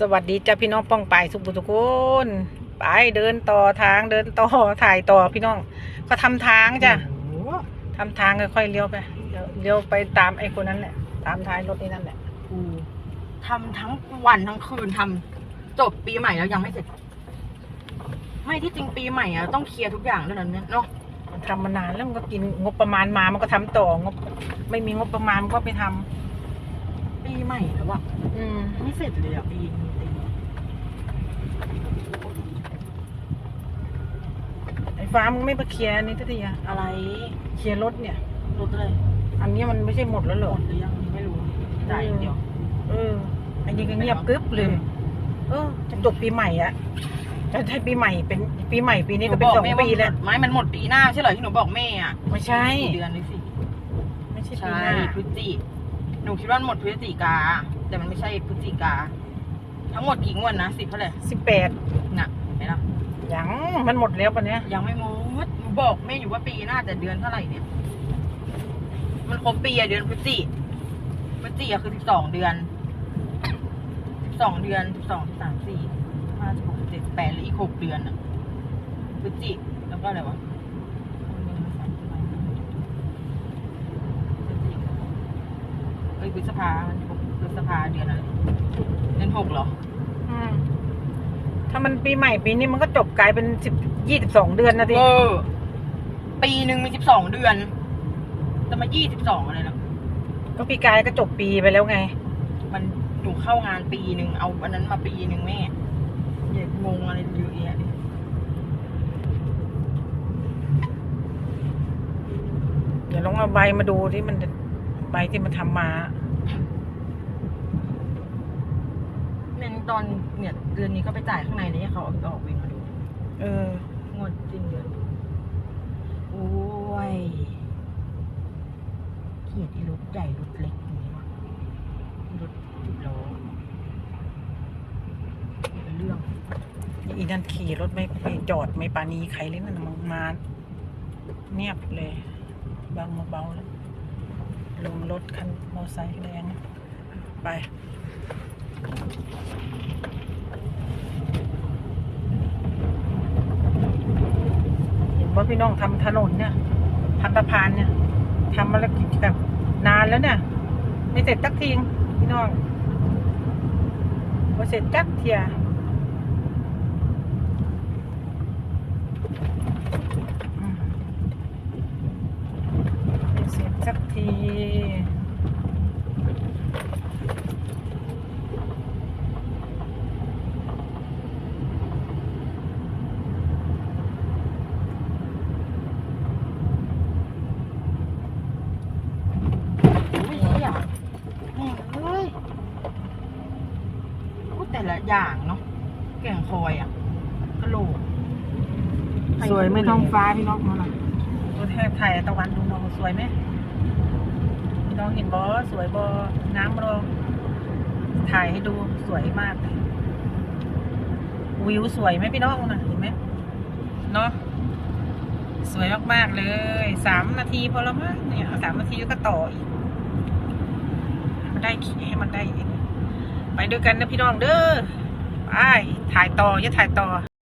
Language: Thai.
สวัสดีจ้าพี่น้องป้องไปายสุขุทุกคนไปเดินต่อทางเดินต่อถ่ายต่อพี่น้อง ก็ทำทางจ้ะโอ้โหทำทางค่อยๆเลี้ยวไปเลี้ยวเลี้ยวไปตามไอ้คนนั้นแหละตามท้ายรถนี่นั่นแหละกูทำทั้งวันทั้งคืนทำจบปีใหม่แล้วยังไม่เสร็จ ไม่ที่จริงปีใหม่อะต้องเคลียร์ทุกอย่างด้วยนะเนี่ยเนาะมันทำมานานแล้วมันก็กินงบประมาณมามันก็ทำต่องบ ไม่มีงบประมาณมันก็ไปทำ ปีใหม่แล้วอะอืมไม่เสร็จเลยอะปีนี้ไอ้ฟ้ามึงไม่มาเคลียร์นี่ทันทีอะอะไรเคลียร์รถเนี่ย รถเลยอันนี้มันไม่ใช่หมดแล้วเหรหอมดหรือยังไม่รู้จ่ายอย่างเดียว เออ อันนี้ก็เงียบกึ๊บเลย เออจะจบปีใหม่อะจะให้ปีใหม่เป็นปีใหม่ปีนี้ก็เป็นหสองแม่ปีแล้ว ไม่มันหมดปีหน้าไม่ใช่เหรอที่หนูบอกแม่อะไม่ใช่ สี่เดือนเลยสิไม่ใช่ปีใช่หน้าพฤศจิ หนูคิดว่าหมดพฤศจิกา แต่มันไม่ใช่พฤศจิกา ทั้งหมดกี่งวดนะสิบเท่าไหร่สิบแปดน่ะเห็นปะยังมันหมดแล้วปะเนี้ยยังไม่หมดหนูบอกแม่อยู่ว่าปีหน้าแต่เดือนเท่าไหร่เนี่ย มันครบปีอะเดือนพฤศจิพฤศจิอะคือสิบสองเดือนสิบสองเดือนสิบสองสามสี่ห้าหกเจ็ดแปดหรืออีกหกเดือนอะพฤศจิแล้วก็อะไรวะพฤศจิเอ้ยพฤษภามันหกพฤษภาเดือนอะไรเดือนหกเหรอ อืมถ้ามันปีใหม่ปีนี้มันก็จบกลายเป็นสิบยี่สิบสองเดือนนะทีเออ ปีหนึ่งมีสิบสองเดือนจะมายี่สิบสองอะไรนะก็ปีกายก็จบปีไปแล้วไง มันหนูเข้างานปีหนึ่งเอาอันนั้นมาปีหนึ่งแม่อย่างงงอะไรเยอะแยะดิเดี๋ยวลองเอาใบมาดูที่มันใบที่มันทำมาเนี่ยตอนเนี่ยเดือนนี้ก็ไปจ่ายข้างในเลยให้เขาเอาออกเองมาดูเออ งวดสิ้นเดือนโอ้ยเกลียดไอ้รถใหญ่รถเล็กอย่างนี้วะรถสิบล้อเป็นเรื่อง อีนั่นขี่รถไม่ไม่จอดไม่ปานีใครเลยนั่นมันมาเงียบเลยบางมาเบาแล้ว ลงรถคันมอไซค์แดง ไป เห็นว่าพี่น้องทำถนนเนี่ยทำสะพานเนี่ยทำมาแล้วกี่แบบนานแล้วเนี่ยไม่เสร็จสักทีพี่น้องพอเสร็จจักเทียอืมไม่ เสร็จสักทีอุ้ยเหี้ยแม่งเอ้ยพูดแต่ละอย่างเนาะแก่งคอยอะกะโหลกสวยไหม่ท้องฟ้าพี่น้องมาหน่อยตัวแทบไทยตะวันดูน้องสวยไหม พี่น้องเห็นบอสวยบอน้ำรอง ถ่ายให้ดูสวยมากเลยวิวสวยไหมพี่น้องนะเห็นไหมเนาะสวยมากๆเลยสามนาทีพอแล้วมั้งเนี่ยสามนาทีก็ต่ออีกมันได้ให้มันได้อีกไปด้วยกันนะพี่น้องเด้อไปถ่ายต่ออย่าถ่ายต่อ